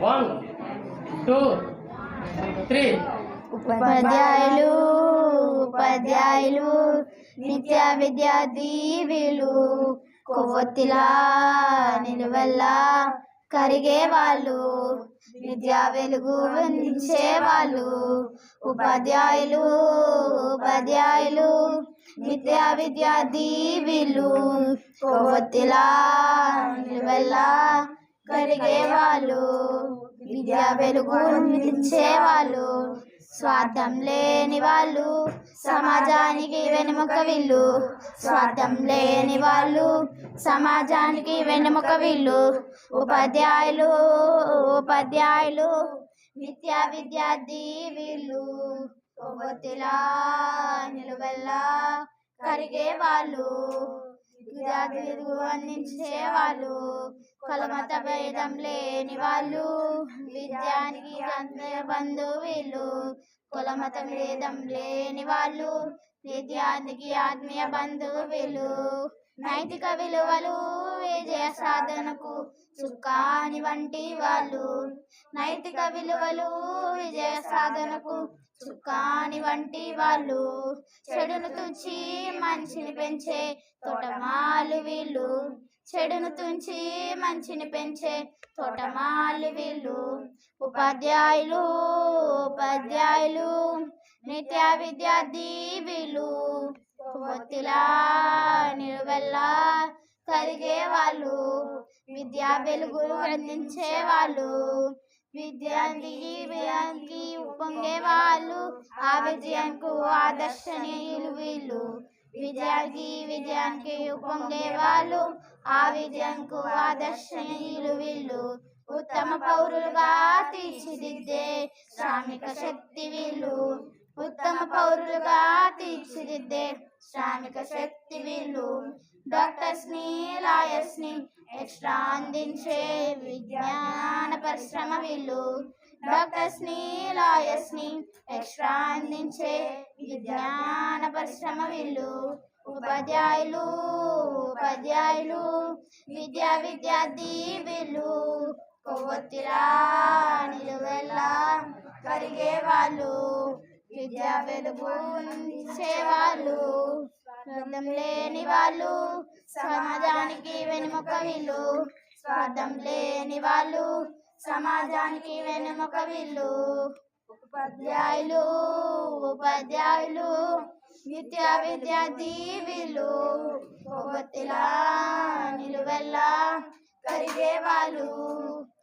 One two three ఉపాధ్యాయులు ఉపాధ్యాయులు నిత్య దీవిలు కొవ్వొత్తిలా నిలువెల్లా కరిగే వాళ్ళు విద్యా వెలుగు వాళ్ళు. ఉపాధ్యాయులు ఉపాధ్యాయులు విద్యా విద్యా వీళ్ళు కొవ్వొత్తిలా నిలువెల్లా కరిగేవాళ్ళు విద్యా వెలుగు అందించే వాళ్ళు స్వార్థం లేని వాళ్ళు సమాజానికి వెనుముక వీళ్ళు. స్వార్థం లేని వాళ్ళు సమాజానికి వెనుముక వీళ్ళు. ఉపాధ్యాయులు ఉపాధ్యాయులు విద్యా విద్యార్థి వీళ్ళు. కొవ్వొత్తిలా నిలువెల్లా కరిగే వాళ్ళు అందించే వాళ్ళు కులమత భేదం లేని వాళ్ళు. విద్యానికి ఆత్మీయ బంధువులు. కులమత భేదం లేని వాళ్ళు. విద్యార్థికి ఆత్మీయ బంధువులు. నైతిక విలువలు విజయ సాధనకు సుఖాని వంటి వాళ్ళు. నైతిక విలువలు విజయ సాధనకు సుఖాని వంటి వాళ్ళు. చెడును తుంచి మంచిని పెంచే తోటమాలు వీళ్ళు. చెడును తుంచి మంచిని పెంచే తోటమాలు వీళ్ళు. ఉపాధ్యాయులు ఉపాధ్యాయులు నిత్య విద్యార్థి వీళ్ళు. ఒత్తిలా నిలువెల్లా కరిగే వాళ్ళు. విద్యా వెలుగు అందించే వాళ్ళు. విద్యానికి ఉప్పొంగే వాళ్ళు. ఆ విజయానికి ఆదర్శనీయులు వీళ్ళు. విజయానికి విజయానికి ఉప్పొంగే వాళ్ళు. ఆ విజయానికి ఆదర్శనీయులు వీళ్ళు. ఉత్తమ పౌరులుగా తీర్చిదిద్దే శ్రామిక శక్తి వీళ్ళు. ఉత్తమ పౌరులుగా తీర్చిదిద్దే శ్రామిక శక్తి వీళ్ళు. డాక్టర్స్ని లాయర్స్ని ఎక్స్ట్రా అందించే విజ్ఞాన పరిశ్రమ వీళ్ళు. డాక్టర్స్ని లాయర్స్ని ఎక్స్ట్రా అందించే విజ్ఞాన పరిశ్రమ వీళ్ళు. ఉపాధ్యాయులు ఉపాధ్యాయులు విద్యా విద్యార్థి వీళ్ళు. కొవ్వొత్తిరా నిలువెల్లా కరిగే వాళ్ళు. విద్యా వెలుగు వాళ్ళు స్వార్థం లేని వాళ్ళు సమాజానికి వెనుమొక వీళ్ళు స్వార్థం లేని వాళ్ళు సమాజానికి వెనుమొక వీళ్ళు. ఉపాధ్యాయులు ఉపాధ్యాయులు విద్యా విద్యార్థి వీళ్ళు. కొవ్వొత్తిలా నిలువెల్లా కరిగే వాళ్ళు